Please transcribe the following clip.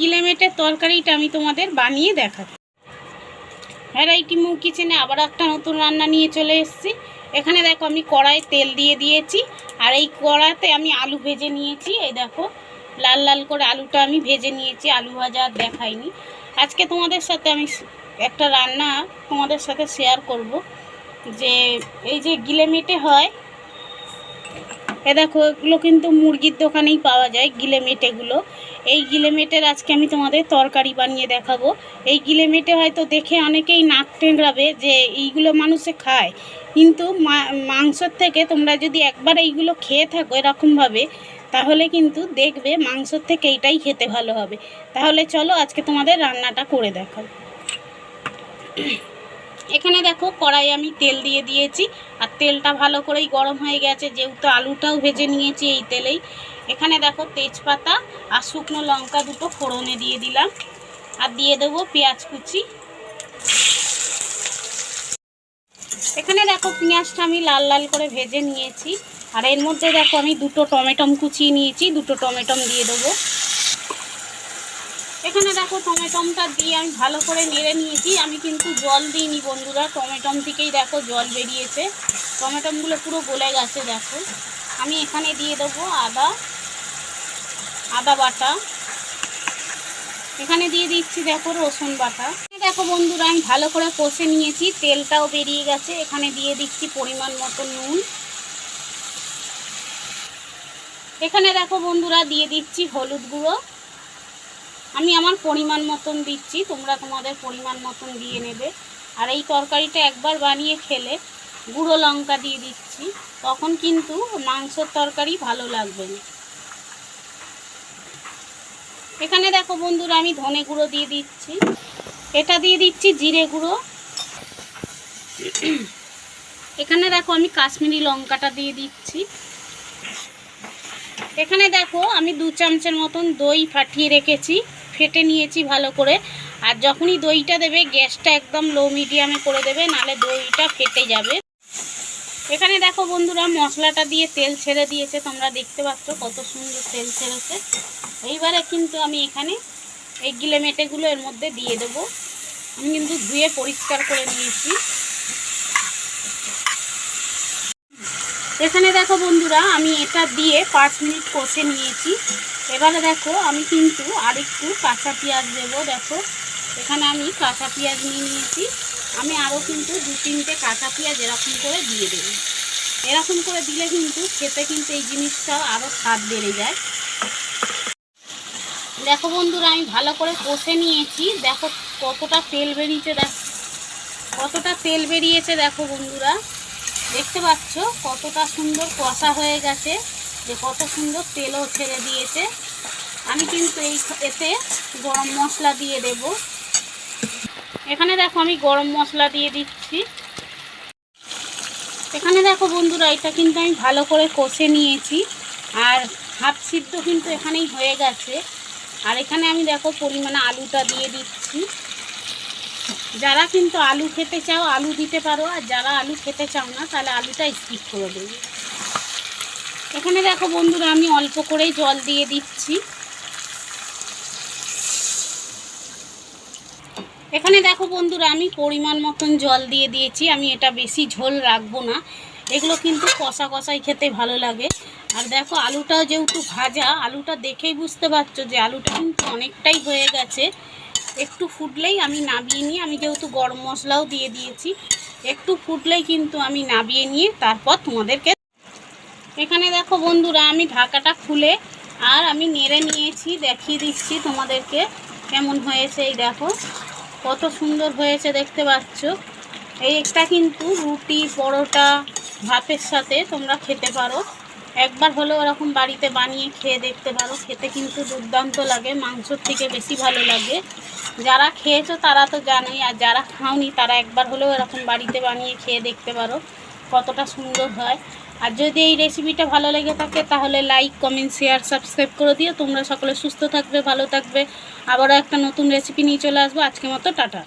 গিলেমেটের তরকারিটা আমি তোমাদের বানিয়ে দেখাবো ভ্যারাইটি মুখ কিচেনে আবার একটা নতুন রান্না নিয়ে চলে এসেছি। এখানে দেখো আমি কড়াই তেল দিয়ে দিয়েছি আর এই কড়াতে আমি আলু ভেজে নিয়েছি। এই দেখো, লাল লাল করে আলুটা আমি ভেজে নিয়েছি, আলু ভাজা আর দেখাইনি। আজকে তোমাদের সাথে আমি একটা রান্না তোমাদের সাথে শেয়ার করব। যে এই যে গিলেমেটে হয় এ দেখো, এগুলো কিন্তু মুরগির দোকানেই পাওয়া যায় গিলেমেটেগুলো এই গিলেমেটের আজকে আমি তোমাদের তরকারি বানিয়ে দেখাবো। এই গিলেমেটে হয়তো দেখে অনেকেই নাক টেংরাবে যে এইগুলো মানুষে খায়। কিন্তু মাংসর থেকে তোমরা যদি একবার এইগুলো খেয়ে থাকো এরকমভাবে, তাহলে কিন্তু দেখবে মাংসর থেকে এইটাই খেতে ভালো হবে। তাহলে চলো আজকে তোমাদের রান্নাটা করে দেখাবো এখানে দেখো কড়াই আমি তেল দিয়ে দিয়েছি। আর তেলটা ভালো করেই গরম হয়ে গেছে, যেহেতু আলুটাও ভেজে নিয়েছি এই তেলেই। এখানে দেখো তেজপাতা আর শুকনো লঙ্কা দুটো ফোড়নে দিয়ে দিলাম। আর দিয়ে দেবো পেঁয়াজ কুচি। এখানে দেখো পেঁয়াজটা আমি লাল লাল করে ভেজে নিয়েছি। আর এর মধ্যে দেখো আমি দুটো টমেটম কুচিয়ে নিয়েছি, দুটো টমেটম দিয়ে দেবো। এখানে দেখো টমেটমটা দিয়ে আমি ভালো করে নেড়ে নিয়েছি। আমি কিন্তু জল দিইনি বন্ধুরা, টমেটম থেকেই দেখো জল বেরিয়েছে। টমেটমগুলো পুরো গলে গেছে দেখো। আমি এখানে দিয়ে দেবো আদা আদা বাটা। এখানে দিয়ে দিচ্ছি দেখো রসুন বাটা। দেখো বন্ধুরা, আমি ভালো করে কষে নিয়েছি, তেলটাও বেরিয়ে গেছে। এখানে দিয়ে দিচ্ছি পরিমাণ মতো নুন। এখানে দেখো বন্ধুরা, দিয়ে দিচ্ছি হলুদ গুঁড়ো। আমি আমার পরিমাণ মতন দিচ্ছি, তোমরা তোমাদের পরিমাণ মতন দিয়ে নেবে। আর এই তরকারিটা একবার বানিয়ে খেলে গুঁড়ো লঙ্কা দিয়ে দিচ্ছি, তখন কিন্তু মাংসর তরকারি ভালো লাগবে না। এখানে দেখো বন্ধুরা, আমি ধনে গুঁড়ো দিয়ে দিচ্ছি। এটা দিয়ে দিচ্ছি জিরে গুঁড়ো। এখানে দেখো আমি কাশ্মীরি লঙ্কাটা দিয়ে দিচ্ছি। এখানে দেখো আমি দু চামচের মতন দই ফাটিয়ে রেখেছি। ফেটে নিয়েছি ভালো করে। আর যখনই দইটা দেবে, গ্যাসটা একদম লো মিডিয়ামে করে দেবে, নালে দইটা ফেটে যাবে। এখানে দেখো বন্ধুরা, মশলাটা দিয়ে তেল ছেড়ে দিয়েছে, তোমরা দেখতে পাচ্ছ কত সুন্দর তেল ছেড়েছে। এইবারে কিন্তু আমি এখানে এই গিলেমেটেগুলো এর মধ্যে দিয়ে দেব। আমি কিন্তু ধুয়ে পরিষ্কার করে নিয়েছি। এখানে দেখো বন্ধুরা, আমি এটা দিয়ে পাঁচ মিনিট কষে নিয়েছি। এবারে দেখো, আমি কিন্তু আরেকটু কাঁচা পেঁয়াজ দেবো, দেখো। এখানে আমি কাঁচা পেঁয়াজ নিয়ে নিয়েছি। আমি আরও কিন্তু দু তিনটে কাঁচা পেঁয়াজ এরকম করে দিয়ে দেবো। এরকম করে দিলে কিন্তু খেতে কিন্তু এই জিনিসটা আরও স্বাদ বেড়ে যায়। দেখো বন্ধুরা, আমি ভালো করে কষে নিয়েছি। দেখো কতটা তেল বেরিয়েছে, দেখ। কতটা তেল বেরিয়েছে, দেখো বন্ধুরা। দেখতে পাচ্ছ কতটা সুন্দর কষা হয়ে গেছে। যে কত সুন্দর তেলও ছেড়ে দিয়েছে। আমি কিন্তু এই এতে গরম মশলা দিয়ে দেব। এখানে দেখো আমি গরম মশলা দিয়ে দিচ্ছি। এখানে দেখো বন্ধুরা, এটা কিন্তু আমি ভালো করে কষে নিয়েছি। আর হাফ সিদ্ধ কিন্তু এখানেই হয়ে গেছে। আর এখানে আমি দেখো পরিমাণে আলুটা দিয়ে দিচ্ছি। যারা কিন্তু আলু খেতে চাও, আলু দিতে পারো। আর যারা আলু খেতে চাও না, তাহলে আলুটা স্কিপ করে দেবে। এখানে দেখো বন্ধুরা, আমি অল্প করেই জল দিয়ে দিচ্ছি। এখানে দেখো বন্ধুরা, আমি পরিমাণ মতন জল দিয়ে দিয়েছি। আমি এটা বেশি ঝোল রাখব না। এগুলো কিন্তু কষা কষাই খেতে ভালো লাগে। আর দেখো আলুটাও যেহেতু ভাজা, আলুটা দেখেই বুঝতে পারছ যে আলুটা কিন্তু অনেকটাই হয়ে গেছে। একটু ফুটলেই আমি নাবিয়ে নিয়ে, আমি যেহেতু গরম মশলাও দিয়ে দিয়েছি, একটু ফুটলেই কিন্তু আমি নাবিয়ে নিয়ে তারপর তোমাদেরকে এখানে দেখো বন্ধুরা, আমি ঢাকাটা খুলে আর আমি নেড়ে নিয়েছি, দেখিয়ে দিচ্ছি তোমাদেরকে কেমন হয়েছে। এই দেখো, কত সুন্দর হয়েছে, দেখতে পাচ্ছ। এই একটা কিন্তু রুটি, পরোটা, ভাতের সাথে তোমরা খেতে পারো। একবার হলেও এরকম বাড়িতে বানিয়ে খেয়ে দেখতে পারো। খেতে কিন্তু দুর্দান্ত লাগে, মাংসর থেকে বেশি ভালো লাগে। যারা খেয়েছো তারা তো জানোই, আর যারা খাওনি তারা একবার হলেও এরকম বাড়িতে বানিয়ে খেয়ে দেখতে পারো কতটা সুন্দর হয়। আর যদি এই রেসিপিটা ভালো লেগে থাকে, তাহলে লাইক কমেন্ট শেয়ার সাবস্ক্রাইব করে দিও। তোমরা সকলে সুস্থ থাকবে, ভালো থাকবে। আবারও একটা নতুন রেসিপি নিয়ে চলে আসব। আজকে মতো টাটা।